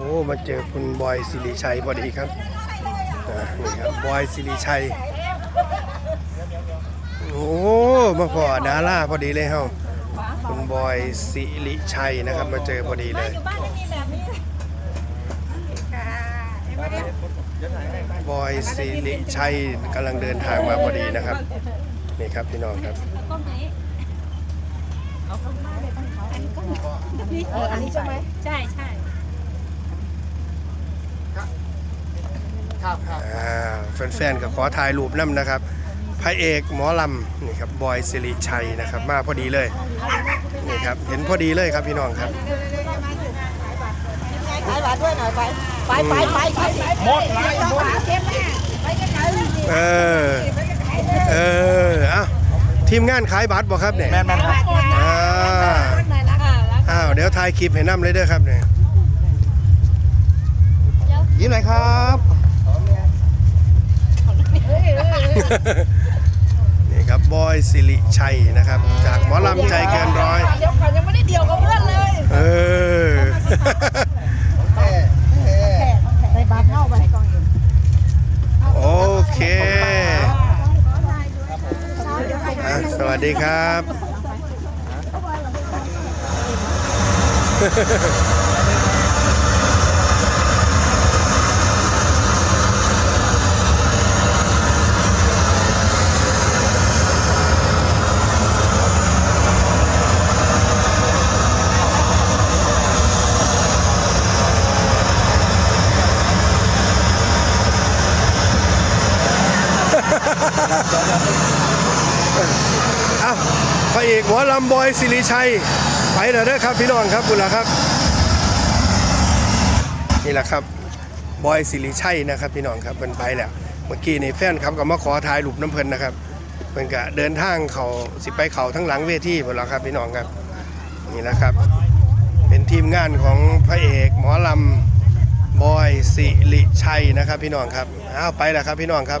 อ้มาเจอคุณบอยสิริชัยพอดีครับนี่ครับบอยสิริชัย โอ้มาพอดาราพอดีเลยเฮาคุณบอยสิริชัยนะครับ มาเจอพอดีเลยบอยสิริชัยกำลังเดินทางมาพอดีนะครับนี่ครับพี่น้องครับอันนี้ใช่ไหมใช่ใช่ อ่าแฟนๆก็ขอถ่ายรูปน้ำนะครับ พระเอกหมอลำนี่ครับบอยสิริชัยนะครับ มาพอดีเลยนี่ครับเห็นพอดีเลยครับพี่น้องครับ ขายบาทด้วยหน่อยไป ไปไปไปไปหมดหลายหมดเก็บแม่ไปจะขายเลยเออเออเอ้าทีมงานขายบัตรบ่ครับเนี่ยแม่นแม่นครับอ่าหน่อยละค่ะอ้าวเดี๋ยวถ่ายคลิปให้น้ำเลยเด้อครับเนี่ยยิ้มหน่อยครับ นี่ครับบอยสิริชัยนะครับ จากหมอลำใจเกินร้อย เดี๋ยวก่อนยังไม่ได้เดี่ยวกับเพื่อนเลยเออ ไปบาทเข้าไปกองเองโอเคอะสวัสดีครับ อ้าพระเอกหมอลำบอยสิริชัย ไปแล้วเด้อครับพี่น้องครับคุณล่ะครับ นี่แหละครับบอยสิริชัยนะครับ พี่น้องครับเพิ่นไปแล้ว เมื่อกี้ในแฟนครับก็มาขอถ่ายรูปน้ำเพลินนะครับเพิ่นก็เดินทางเขาสิไปเขาทั้งหลังเวทีหมดแล้วครับพี่น้องครับนี่แหละครับ เป็นทีมงานของพระเอกหมอลำบอยสิริชัยนะครับ พี่น้องครับอ้าวไปแล้วครับพี่น้องครับ